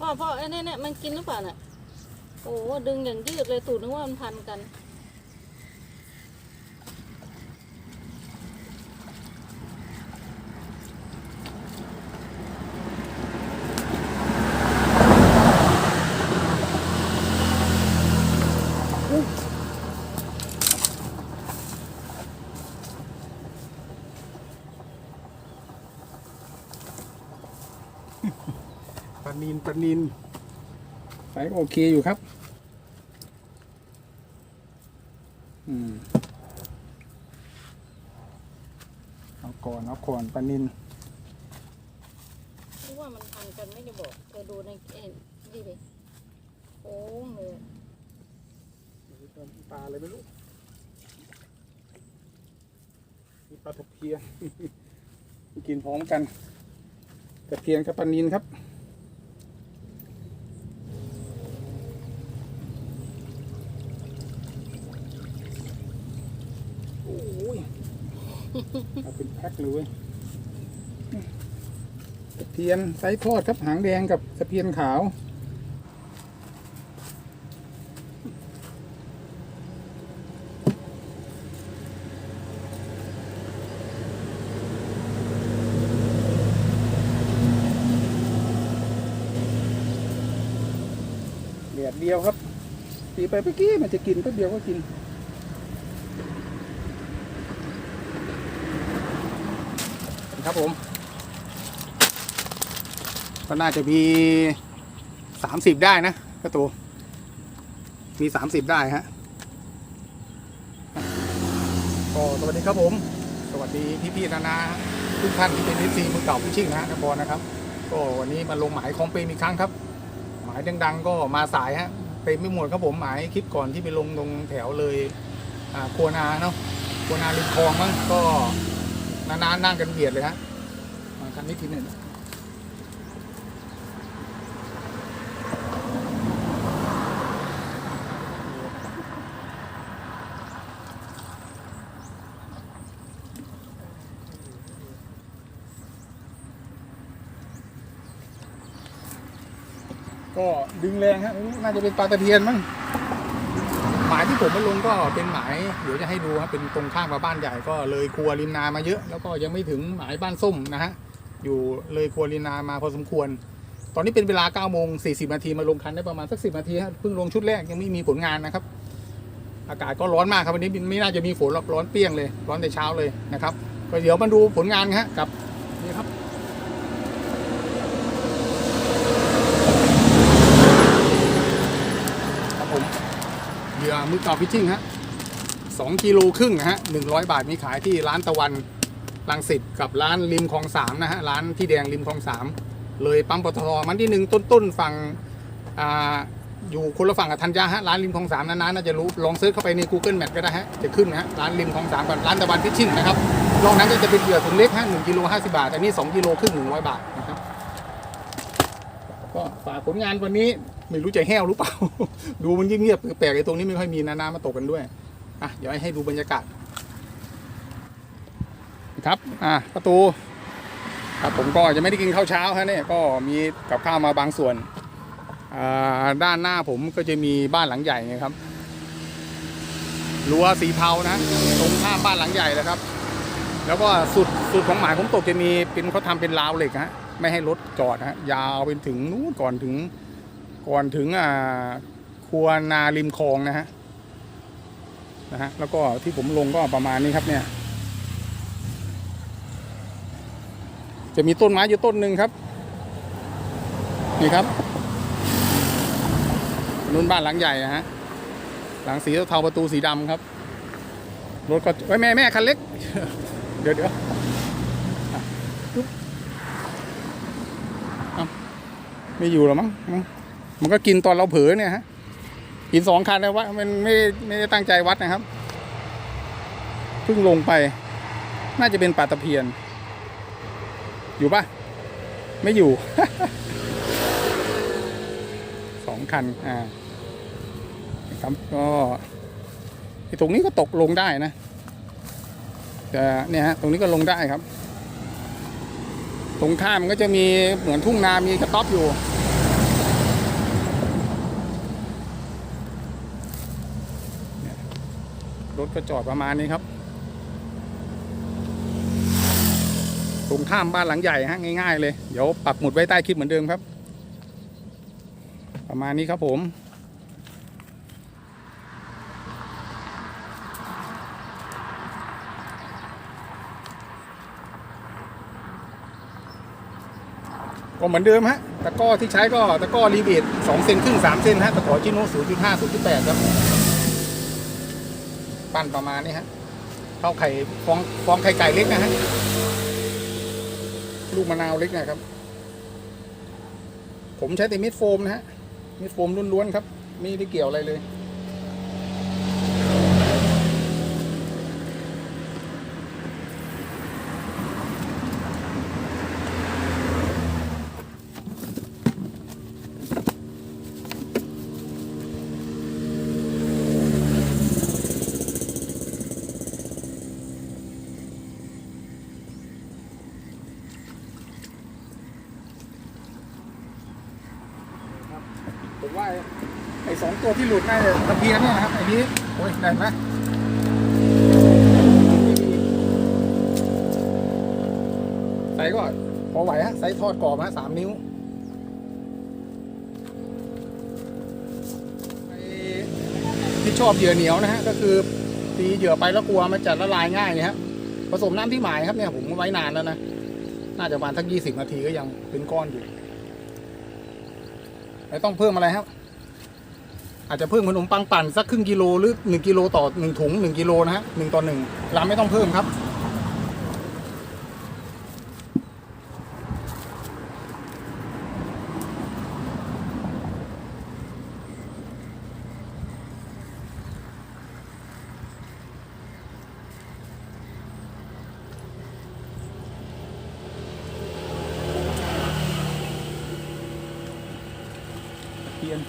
พ่อพ่อไอ้เนี่ยเนี่ยมันกินหรือเปล่าเนี่ยโอ้ดึงอย่างยืดเลยตูดนึกว่ามันพันกัน ป ลานินปลานินไซส์โอเคอยู่ครับ อืมเอาก่อนเอาก่อนปลานินนึกว่ามันพันกันไม่ได้บอก เธอดูในเอ็นดิดิโอ้งเลยปลาอะไรไม่รู้มีปลาตะเพียนกินพร้อมกันตะเพียนกับปลานินครับ โอ้ย เอาเป็นแพ็คเลยเว้ยตะเพียนไซส์ทอดครับหางแดงกับตะเพียนขาวเดียดเดียวครับตีไปเมื่อกี้มันจะกินแป๊บเดียวก็กิน ครับผม ก็น่าจะมีสามสิบได้นะกระตูมีสามสิบได้ฮะก็สวัสดีครับผม สวัสดีพี่ๆนานาทุกท่านที่เป็นนิซีมือเก่าพิชิ่งนะฮะนครนะครับ ก็วันนี้มาลงหมายของเปรมอีกครั้งครับ หมายดัง ๆ ก็มาสายฮะเต็มไม่หมดครับผมหมายคลิปก่อนที่ไปลงตรงแถวเลยอ่าครัวนาเนาะครัวนาริมคลองมั้งก็ นานๆนั่งกันเบียดเลยฮะมาคันนี้ทีหนึ่งก็ดึงแรงฮะน่าจะเป็นปลาตะเพียนมั้ง หมายที่ผมมาลงก็เป็นหมายเดี๋ยวจะให้ดูครับเป็นตรงข้ามกับบ้านใหญ่ก็เลยครัวริมนามาเยอะ แล้วก็ยังไม่ถึงหมายบ้านส้มนะฮะอยู่เลยครัวริมนามาพอสมควร ตอนนี้เป็นเวลา9โมง40นาทีมาลงคันได้ประมาณสัก 10 นาทีฮะเพิ่งลงชุดแรกยังไม่มีผลงานนะครับ อากาศก็ร้อนมากครับวันนี้ไม่น่าจะมีฝนหรอกร้อนเปรี้ยงเลย ร้อนแต่เช้าเลยนะครับก็เดี๋ยวมาดูผลงานฮะกับนี่ครับ ครับผมเหยื่อ มือเก่าพิชชิ่งฮะสองกิโลครึ่งนะฮะหนึ่งร้อยบาทมีขายที่ร้านตะวันรังสิตกับร้านริมคลองสามนะฮะร้านที่แดงริมคลองสามเลยปั๊มปตทมันที่หนึ่งต้นๆฝั่งอ่าอยู่คนละฝั่งกับธัญญาฮะร้านริมคลองสามนานๆน่าจะรู้ลองเซิร์ชเข้าไปใน Google Map ก็ได้ฮะจะขึ้นนะฮะร้านริมคลองสามกับร้านตะวันพิชชิ่งนะครับนอกนั้นก็จะเป็นเหยื่อถุงเล็กฮะหนึ่งกิโลห้าสิบาทอันนี้สองกิโลครึ่งหนึ่งร้อยบาทนะครับก็ฝากผลงานวันนี้ ไม่รู้จะแห้วหรือเปล่า ดูมันเงียบๆแปลกไอ้ตรงนี้ไม่ค่อยมีนาๆมาตกกันด้วย อะ เดี๋ยวให้ดูบรรยากาศ ครับ อะประตูครับผมก็จะไม่ได้กินข้าวเช้าฮะเนี่ยก็มีกับข้าวมาบางส่วนอ่าด้านหน้าผมก็จะมีบ้านหลังใหญ่ไงครับรั้วสีเทานะตรงข้ามบ้านหลังใหญ่เลยครับ แล้วก็สุดสุดของหมายผมตกจะมีเป็นเขาทำเป็นราวเหล็กฮะไม่ให้รถจอดฮะยาวเป็นถึงนู้นก่อนถึง ก่อนถึงอ่าครัวนาริมคลองนะฮะนะฮะแล้วก็ที่ผมลงก็ประมาณนี้ครับเนี่ย จะมีต้นไม้อยู่ต้นหนึ่งครับ นี่ครับนุ่นบ้านหลังใหญ่นะฮะหลังสีเทาประตูสีดำครับรถก็ไว้แม่แม่คันเล็ก เดี๋ยวเดี๋ยวไม่อยู่หรอมั้ง มันก็กินตอนเราเผลอเนี่ยฮะ กินสองคันนะววะมันไม่ไม่ได้ตั้งใจวัดนะครับ เพิ่งลงไป น่าจะเป็นปลาตะเพียน อยู่ปะไม่อยู่ สองคัน อ่าครับก็ไอ้ตรงนี้ก็ตกลงได้นะแต่เนี่ยฮะตรงนี้ก็ลงได้ครับ ตรงข้ามมันก็จะมีเหมือนทุ่งนามีกระต๊อบอยู่ รถ ก็จอดประมาณนี้ครับ ตรงข้ามบ้านหลังใหญ่ฮะง่ายๆ เลย เดี๋ยวปักหมุดไว้ใต้คลิปเหมือนเดิมครับ ประมาณนี้ครับผมก็เหมือนเดิมฮะ ตะก้อที่ใช้ก็ตะก้อรีเวทสองเซนครึ่งสามเซนฮะ ตะขอจิโน่ศูนย์จุดห้าศูนย์จุดแปดครับ ปั้นประมาณนี้ฮะเท้าไข่ฟองฟองไข่ไก่เล็กนะฮะลูกมะนาวเล็กนะครับ ผมใช้แต่มิดโฟมนะฮะมิดโฟมล้วนๆครับไม่ได้เกี่ยวอะไรเลย ผมว่าไอ้สอง ตัวที่หลุดน่าจะตะเพียนเนี่ยนะครับไอ้นี้โอ้ยได้ไหมไซส์ก็พอไหวฮะไซส์ทอดกรอบฮะสามนิ้วที่ชอบเหยื่อเหนียวนะฮะก็คือตีเหยื่อไปแล้วกลัวมันจะละลายง่ายนะครับผสมน้ำที่หมายครับเนี่ยผมไว้นานแล้วนะน่าจะประมาณสักยี่สิบนาทีก็ยังเป็นก้อนอยู่ไม่ต้องเพิ่มอะไรครับ อาจจะเพิ่มขนมปังปั่นสักครึ่งกิโลหรือหนึ่งกิโลต่อหนึ่งถุงหนึ่งกิโลนะฮะหนึ่งต่อหนึ่งรานไม่ต้องเพิ่มครับ เทียน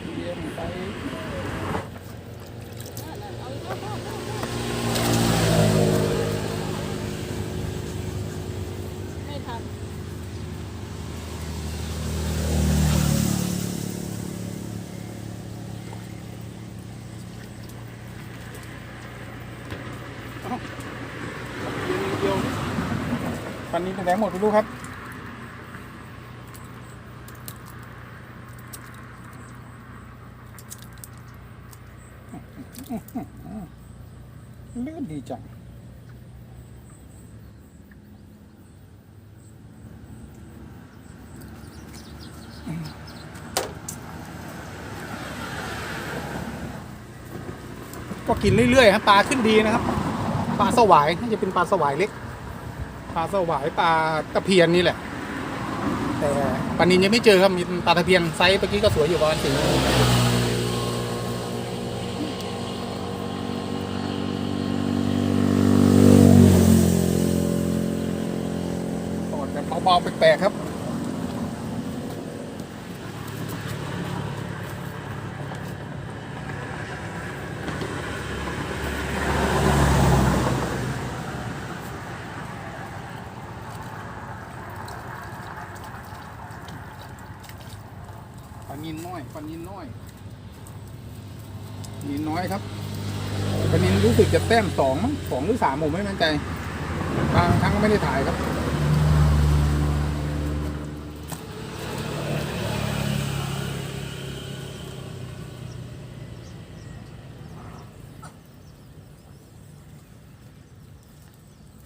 เทียนไป เอาอีกแล้วพ่อพ่อพ่อไม่ทัน เทียนเดียว ปันนี้เป็นแดงหมดไปดูครับเลื่อนดีจังก็กินเรื่อยๆครับปลาขึ้นดีนะครับ ปลาสวายน่าจะเป็นปลาสวายเล็ก ปลาสวายปลาตะเพียนนี่แหละ แต่ปลานินยังไม่เจอครับมีปลาตะเพียนไซส์เมื่อกี้ก็สวยอยู่ประมาณสี่ตอดแต่เบาๆแปลกๆครับ ปลานินน้อยปลานินน้อยปลานินน้อยครับปลานินรู้สึกจะแต้มสองมั้งสองหรือสามผมไม่มั่นใจบางครั้งก็ไม่ได้ถ่ายครับ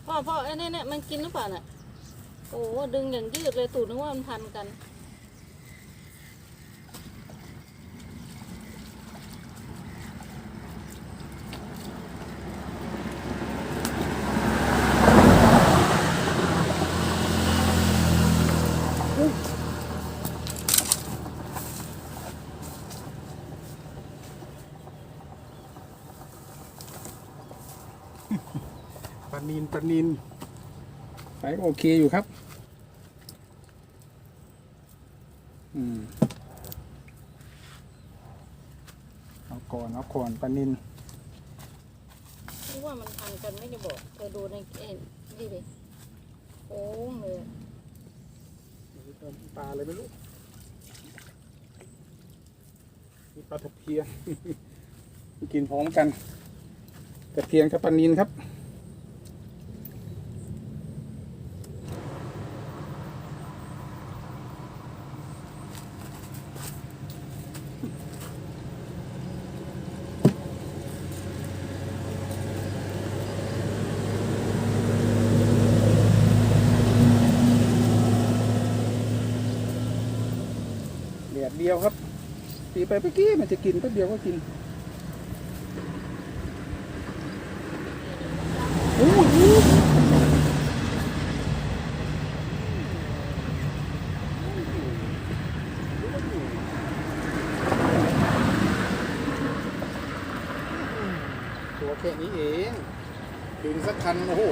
พ่อพ่อไอ้เนี่ยเนี่ยมันกินหรือเปล่าน่ะโอ้ดึงอย่างยืดเลยตูดนึกว่ามันพันกัน ปลานินปลานิน ไซส์โอเคอยู่ครับ อืมเอาก่อนเอาก่อนปลานินนึกว่ามันพันกันไม่ได้บอก เธอดูในเอ็นนี่ดิโอ้งเลยปลาอะไรไม่รู้มีปลาตะเพียนกินพร้อมกันกระเทียมกับปลานินครับ เดียดเดียวครับ ตี ไปเมื่อกี้มันจะกินแป๊บเดียวก็กินโอ้โหตัวแค่นี้เองดึงสักคัน โอ้โห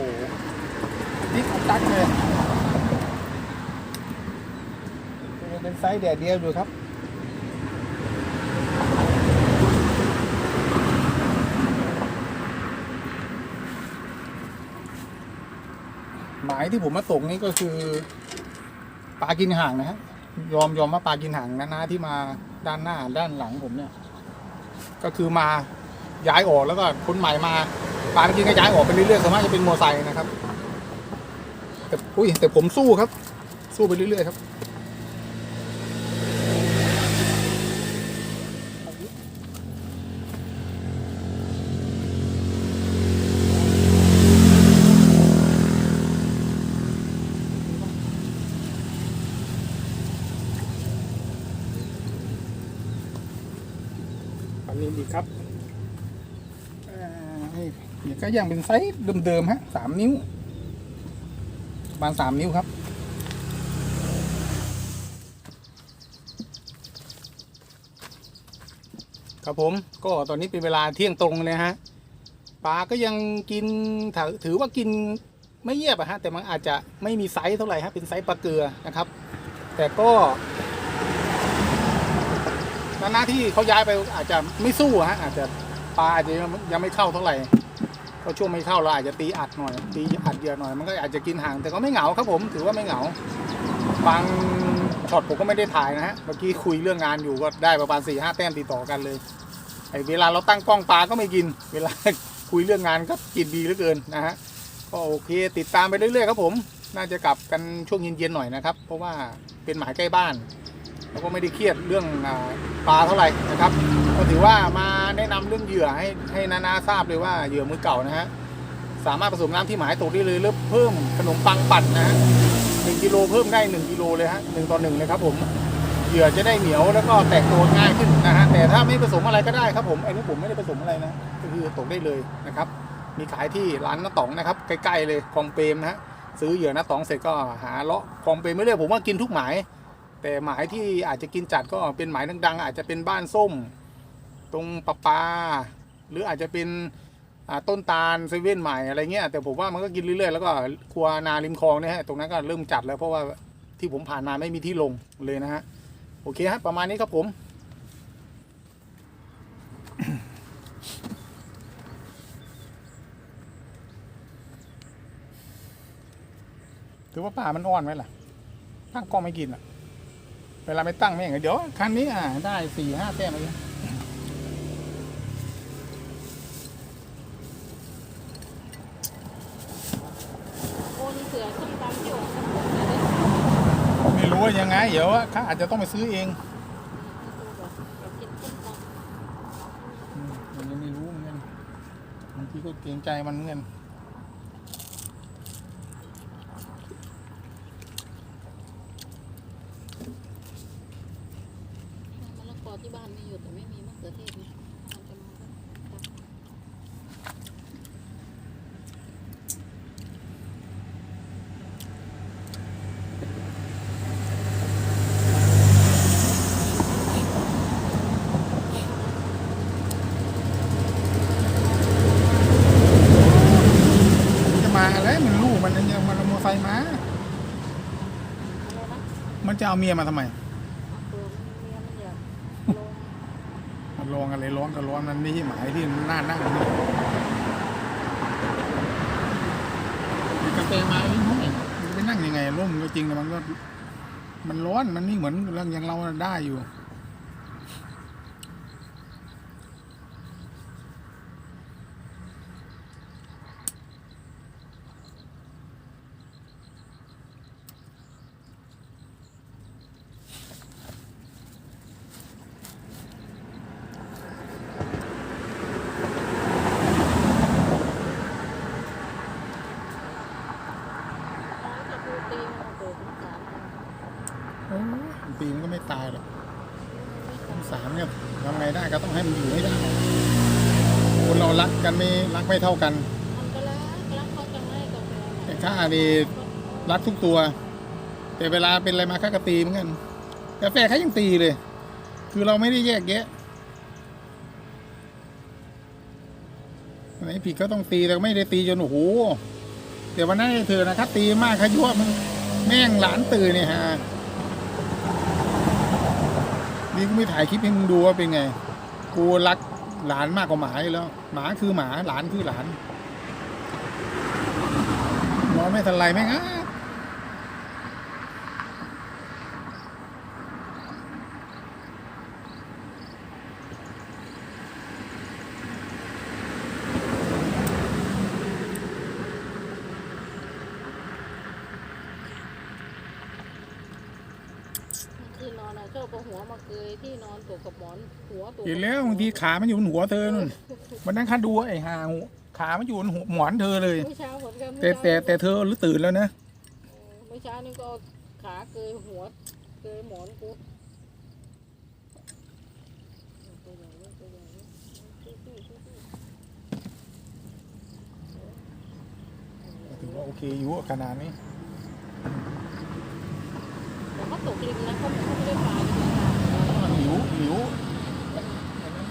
นี่อัดตักเลยเป็นไซส์แดดเดียวดูครับ หมาย ที่ผมมาส่งนี่ก็คือปลากินห่างนะฮะยอมยอมว่าปลากินห่างนะนะที่มาด้านหน้าด้านหลังผมเนี่ย ก็คือมาย้ายออกแล้วก็คนใหม่มาปลากินก็ย้ายออกไปเรื่อยๆส่วนมากจะเป็นมอไซค์นะครับแต่อุ้ยแต่ผมสู้ครับ สู้ไปเรื่อยๆครับ ปลานินอีกครับเอ่อนี่ ยังเป็นไซส์เดิมๆฮะสามนิ้วประมาณสามนิ้วครับครับผมก็ตอนนี้เป็นเวลาเที่ยงตรงเลยฮะปลาก็ยังกินถือถือว่ากินไม่เยียบอะฮะแต่มันอาจจะไม่มีไซส์เท่าไหร่ฮะเป็นไซส์ปลาเกลือนะครับ แต่ก็หน้าที่เขาย้ายไปอาจจะไม่สู้ฮะอาจจะปลาอาจจะยังไม่เข้าเท่าไหร่ ก็ช่วงไม่เข้าเราอาจจะตีอัดหน่อย ตีอัดเยอะหน่อยมันก็อาจจะกินห่างแต่ก็ไม่เหงาครับผมถือว่าไม่เหงาบางช็อตผมก็ไม่ได้ถ่ายนะฮะเมื่อกี้คุยเรื่องงานอยู่ก็ได้ประมาณสี่ห้าแต้มติดต่อกันเลยไอ้เวลาเราตั้งกล้องปลาก็ไม่กิน เวลาคุยเรื่องงานก็กินดีเหลือเกินนะฮะก็โอเคติดตามไปเรื่อยๆครับผม น่าจะกลับกันช่วงเย็นๆหน่อยนะครับ เพราะว่าเป็นหมายใกล้บ้าน แล้วก็ไม่ได้เครียดเรื่องปลาเท่าไหร่นะครับ ก็ถือว่ามาแนะนำเรื่องเหยื่อให้ให้นานาทราบเลยว่าเหยื่อมือเก่านะฮะสามารถผสมน้ำที่หมายตกได้เลยหรือเพิ่มขนมปังปั่นนะฮะหนึ่งกิโลเพิ่มได้หนึ่งกิโลเลยฮะหนึ่งต่อหนึ่งเลยครับผมเหยื่อจะได้เหนียวแล้วก็แตกตัวง่ายขึ้นนะฮะแต่ถ้าไม่ผสมอะไรก็ได้ครับผมไอ้นี่ผมไม่ได้ผสมอะไรนะก็คือตกได้เลยนะครับมีขายที่ร้านน้าต๋องนะครับใกล้ๆเลยคลองเปรมนะฮะซื้อเหยื่อน้าต๋องเสร็จก็หาเลาะคลองเปรมไม่เรื่อยผมว่ากินทุกหมาย แต่หมายที่อาจจะกินจัดก็เป็นหมายดังๆ อาจจะเป็นบ้านส้ม ตรงปะปา หรืออาจจะเป็นต้นตาลเซเว่นใหม่อะไรเงี้ยแต่ผมว่ามันก็กินเรื่อยๆแล้วก็ครัวนาริมคลองเนี่ยฮะตรงนั้นก็เริ่มจัดแล้วเพราะว่าที่ผมผ่านมาไม่มีที่ลงเลยนะฮะโอเคฮะประมาณนี้ครับผมถือว่าป่ามันอ่อนไหมล่ะตั้งกล้องไม่กินอะ เวลาไม่ตั้งไม่อย่างเงี้ยเดี๋ยวคันนี้อะได้สี่ห้าแต้มเลยโอนเสือส้มตำที่โอ่งไม่รู้ว่ายังไง เดี๋ยวข้าอาจจะต้องไปซื้อเองอืมผมยังไม่รู้เหมือนกันบางทีก็เกรงใจมันเหมือนกัน มะละกอที่บ้านมีอยู่แต่ไม่มีมะเขือเทศนะมันจะมาก็ตัก มันจะมาอะไรมันลูกมันยังมันเอามอเตอร์ไซค์มา อะไรนะ มันจะ เอาเมียมาทำไมเอาเปลือเมียมันอยากลงมันร้องอะไรร้องก็ร้องมันไม่ใช่หมายที่น่านั่งนี่มีกาแฟมาไอ้น้อยมันจะไปนั่งยังไงร่มก็จริงแต่มันก็ มันร้อนมันนี่เหมือนเรื่องอย่างเราได้อยู่ ไม่ตายหรอกสามเนี่ยทำไงได้ก็ต้องให้มันอยู่ให้ได้คนเรารั กันไม่รักไม่เท่ากันมันก็รักรักเขาจังเลยกับแฟแต่ข้านี่รักทุกตัว แต่เวลาเป็นอะไรมาข้าก็ตีเหมือนกันกาแฟเขายังตีเลย คือเราไม่ได้แยกแยะไหนผิดก็ต้องตีแต่ไม่ได้ตีจนโอ้โหแต่วันนั้นเธอนะครับตีมากขยั่วมันแม่งหลานตื่นเนี่ยฮะนี่กูไม่ถ่ายคลิปให้มึงดูว่าเป็นไง กูรัก หลานมากกว่าหมาอยู่แล้ว หมาคือหมาหลานคือหลานนอนไม่ทันไรแม่งอะที่นอนอะชอบ เอาหัวมาเกยที่นอนตัวกับหมอนหัวตัวเห็นแล้วบางทีขามันอยู่บนหัวเธอนู่นวันนั้นข้าดูไอ้หาหูขามันอยู่บนหัวหมอนเธอเลย เมื่อเช้าเหมือนกันแต่แต่แต่เธอรู้ตื่นแล้วนะเมื่อเช้านี่ก็เอาขาเกยหัวเกยหมอนกูตัวใหญ่เลยตัวใหญ่เลยสู้ๆสู้ๆถือว่าโอเคอยู่ขนาดนี้แต่เขาตกริมนะเขาเขาไม่ได้ปลาเลยนะ หลิวหลิวไอ้นั้น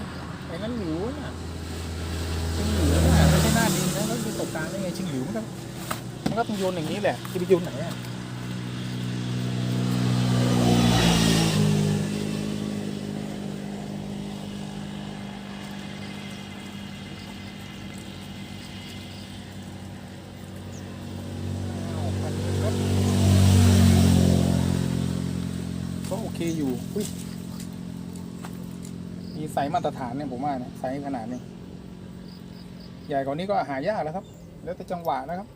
ไอ้นั้นหลิวน่ะชิงหลิวน่ะไม่ใช่หน้าดินนะแล้วจะตกกลางได้ไงชิงหลิวมันก็มันก็ต้องโยนอย่างนี้แหละจะไปโยนไหนอะก็โอเคอยู่อุ้ยมี ไซส์มาตรฐานเนี่ยผมว่านี่ยไซส์ขนาดนี้ ใหญ่กว่านี้ก็หายากแล้วครับ แล้วแต่จังหวะนะครับ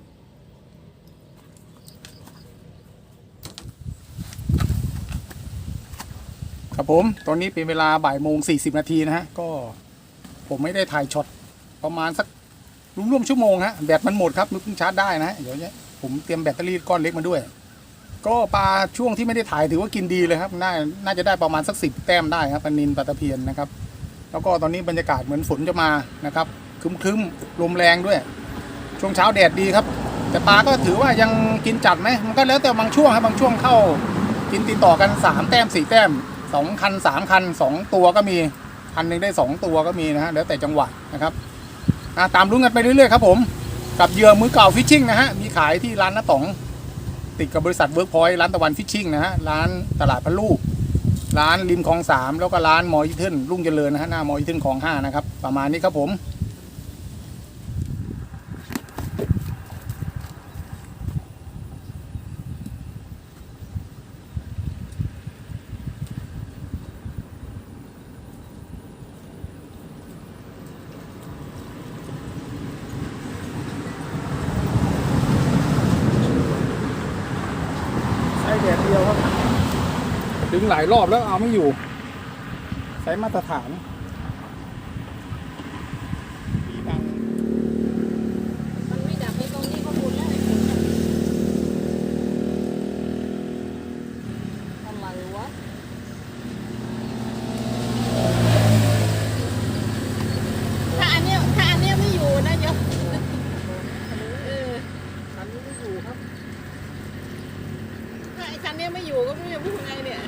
ครับผม ตอนนี้เป็นเวลาบ่ายโมงสี่สิบนาทีนะฮะ ก็ผมไม่ได้ถ่ายช็อตประมาณสักร่วมๆชั่วโมงฮะ แบตมันหมดครับนึกเพิ่งชาร์จได้นะฮะเดี๋ยวเนี้ยผมเตรียมแบตเตอรี่ก้อนเล็กมาด้วย ก็ปลาช่วงที่ไม่ได้ถ่ายถือว่ากินดีเลยครับน่าน่าจะได้ประมาณสักสิบแต้มได้ครับปลานินปลาตะเพียนนะครับ แล้วก็ตอนนี้บรรยากาศเหมือนฝนจะมานะครับครึ้มๆลมแรงด้วย ช่วงเช้าแดดดีครับ แต่ปลาก็ถือว่ายังกินจัดไหมมันก็แล้วแต่บางช่วงครับบางช่วงเข้า กินติดต่อกันสามแต้มสี่แต้มสองคันสามคันสองตัวก็มีคันหนึ่งได้สองตัวก็มีนะฮะแล้วแต่จังหวะนะครับตามรุ้นกันไปเรื่อยๆครับผมกับเหยื่อมือเก่าฟิชชิ่งนะฮะมีขายที่ร้านน้าต๋อง ติดกับบริษัทเวิร์กพอยต์ร้านตะวันฟิชชิ่งนะฮะร้านตลาดพะลูก ร้านริมคลองสามแล้วก็ร้านมอยิทึนรุ่งเจริญนะฮะหน้ามอยิทึนคลองห้านะครับประมาณนี้ครับผม แดดเดียวครับ ดึงหลายรอบแล้วเอาไม่อยู่ ใช้มาตรฐานดีดัง มันไม่ดับไปตรงนี้ก็บุญแล้วไอ้ฝนน่ะอะไรวะถ้าอันเนี้ยถ้าอันเนี้ยไม่อยู่นะเดี๋ยวเออ คันนี้ไม่อยู่ครับ ถ้าไอ้คันเนี้ยไม่อยู่ก็ไม่รู้จะพูดไงเนี่ย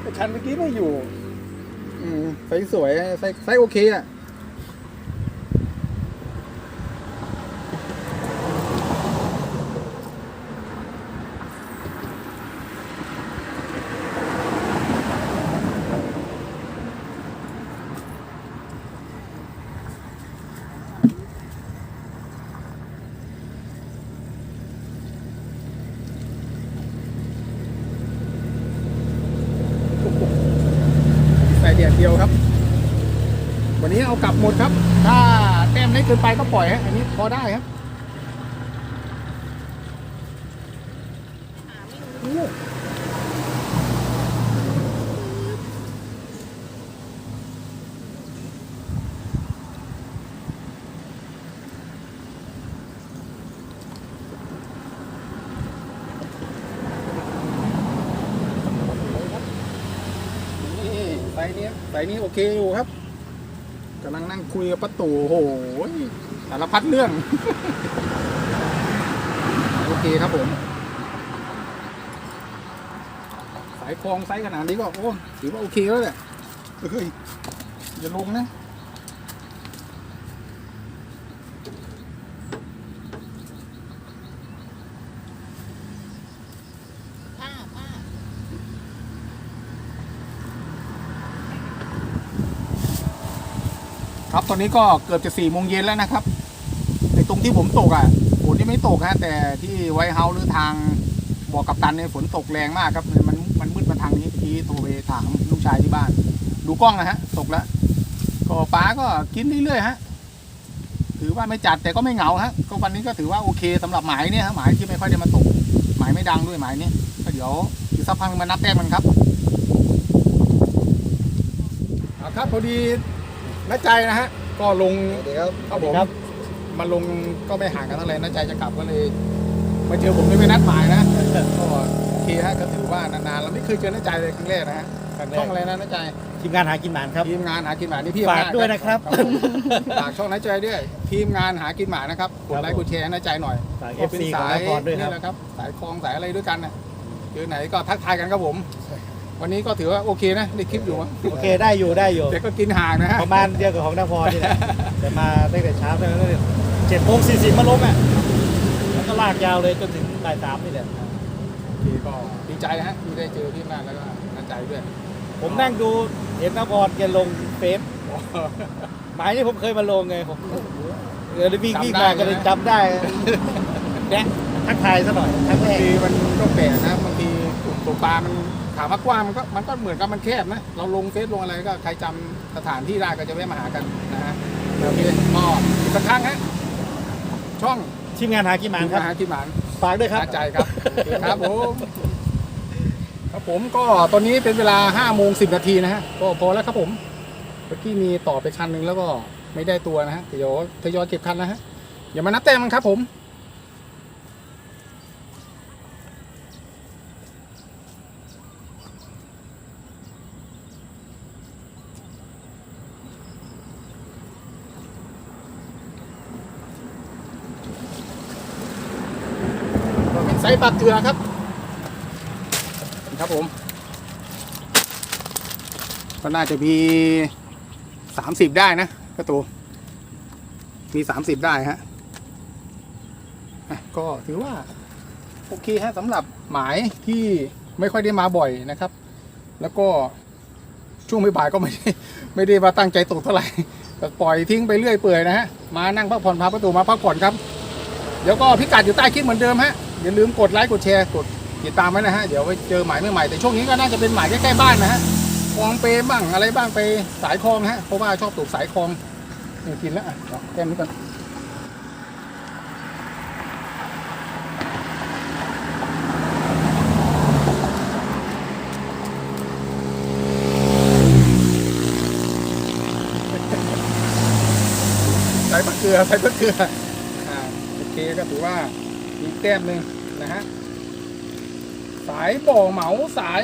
แต่คันเมื่อกี้ไม่อยู่ อืมไซ สวยไส์ไซส์โอเคอะ เกินไปก็ปล่อยฮะอันนี้พอได้ครับไซส์นี้ไซส์นี้โอเคอยู่ครับำลังนั่งคุยกับประตูโหยสารพัดเรื่อง โอเคครับผม สายคลองไซส์ขนาดนี้ก็ โอ้ถือว่าโอเคแล้วแหละเฮ้ยอย่าลงนะ ผ้าผ้า ครับ ตอนนี้ก็เกือบจะสี่โมงเย็นแล้วนะครับในตรงที่ผมตกอะฝนนี่ไม่ตกฮะแต่ที่ไวท์เฮาส์หรือทางบอกกับตันเนี่ยฝนตกแรงมากครับมันมันมืดมาทางนี้เมื่อกี้โทรไปถามลูกชายที่บ้าน ดูกล้องนะฮะตกแล้วก็ป้าก็กินเรื่อยๆฮะถือว่าไม่จัดแต่ก็ไม่เหงาฮะก็วันนี้ก็ถือว่าโอเคสำหรับหมายเนี่ยฮะหมายที่ไม่ค่อยได้มาตก หมายไม่ดังด้วยหมายเนี้ก็เดี๋ยวอีกสักพักมานับแต้มกันครับครับพอดี น้าใจนะฮะ ก็ลงสวัสดีครับครับผมมาลงก็ไม่ห่างกันเท่าไหร่น้าใจจะกลับก็เลยมาเจอผมไม่นัดหมายนะก็โอเคฮะก็ถือว่านานๆเราไม่เคยเจอน้าใจเลยครั้งแรกนะฮะครั้งแรช่อกงอะไรนะน้าใจทีมงานหากินหมานครับ ทีมงานหากินหมานี่พี่ฝากอำจด้วยนะครับผมฝากช่องน้าใจด้วยทีมงานหากินหมานะครับกดไลค์กดแชร์ให้น้าใจหน่อยฝากก็เป็น FC ของสายนครด้วยคนี่รับแหละครับ สายคลองสายอะไรด้วยกันนะเจอไหนก็ทักทายกันครับผม วันนี้ก็ถือว่าโอเคนะได้คลิปอยู่อะโอเคได้อยู่ได้อยู่ แต่ก็กินห่างนะฮะประมาณเดียวกับของนครนี่แหละแต่มาตั้งแต่เช้าตั้งแต่เจ็ดโมงสี่สิบมาลงอะแล้วก็ลากยาวเลยจนถึงบ่ายสามนี่แหละโอเคก็ดีใจนะฮะที่ได้เจอพี่มากแล้วก็น้าใจด้วยผมนั่งดูเห็นนครแกลงเฟซหมายนี่ผมเคยมาลงไงผมเออวิ่งวิ่งมาก็เลยจำได้แดะทักทายซะหน่อยทักแรบางกทีมันก็แปลกนะบางทีกลุ่มตกปลามัน ถามว่ากว้างมันก็มันก็เหมือนกับมันแคบนะ เราลงเฟซลงอะไรก็ใครจำสถานที่ได้ก็จะแวะมาหากันนะฮะโอเคก็อีกสักครั้งฮะช่องทีมงานหากินหมานครับมหากินหมานฝากด้วยครับน้าใจครับโอเคครับผมครับผมก็ตอนนี้เป็นเวลา5โมง10นาทีนะฮะก็พอแล้วครับผมเมื่อกี้มีต่อไปคันหนึ่งแล้วก็ไม่ได้ตัวนะฮะเดี๋ยวทยอยเก็บคันนะฮะอย่ามานับแต้มมันครับผม ก็เป็นไซส์ปลาเกลือครับ ครับผม ก็น่าจะมีสามสิบได้นะกระตูมีสามสิบได้ฮะก็ถือว่า โอเคฮะสำหรับหมายที่ไม่ค่อยได้มาบ่อยนะครับ แล้วก็ช่วงบ่ายก็ไม่ได้ไม่ได้มาตั้งใจตกเท่าไหร่ปล่อยทิ้งไปเรื่อยเปื่อยนะฮะ มานั่งพักผ่อนพาประตูมาพักผ่อนครับ เดี๋ยวก็พิกัดอยู่ใต้คลิปเหมือนเดิมฮะ อย่าลืมกดไลค์กดแชร์กดติดตามไว้นะฮะ เดี๋ยวไว้เจอหมายใหม่ๆแต่ช่วงนี้ก็น่าจะเป็นหมายใกล้ๆบ้านนะฮะคลองเปรบ้างอะไรบ้างไปสายคลองฮะเพราะว่าชอบตกสายคลองนี่กินแล้วอะแก้มนี้ก่อนใส่มะเกลือใส่มะเกลืออ่าโอเคก็ถือว่า แต้มหนึ่งนะฮะสายบ่อเหมาสาย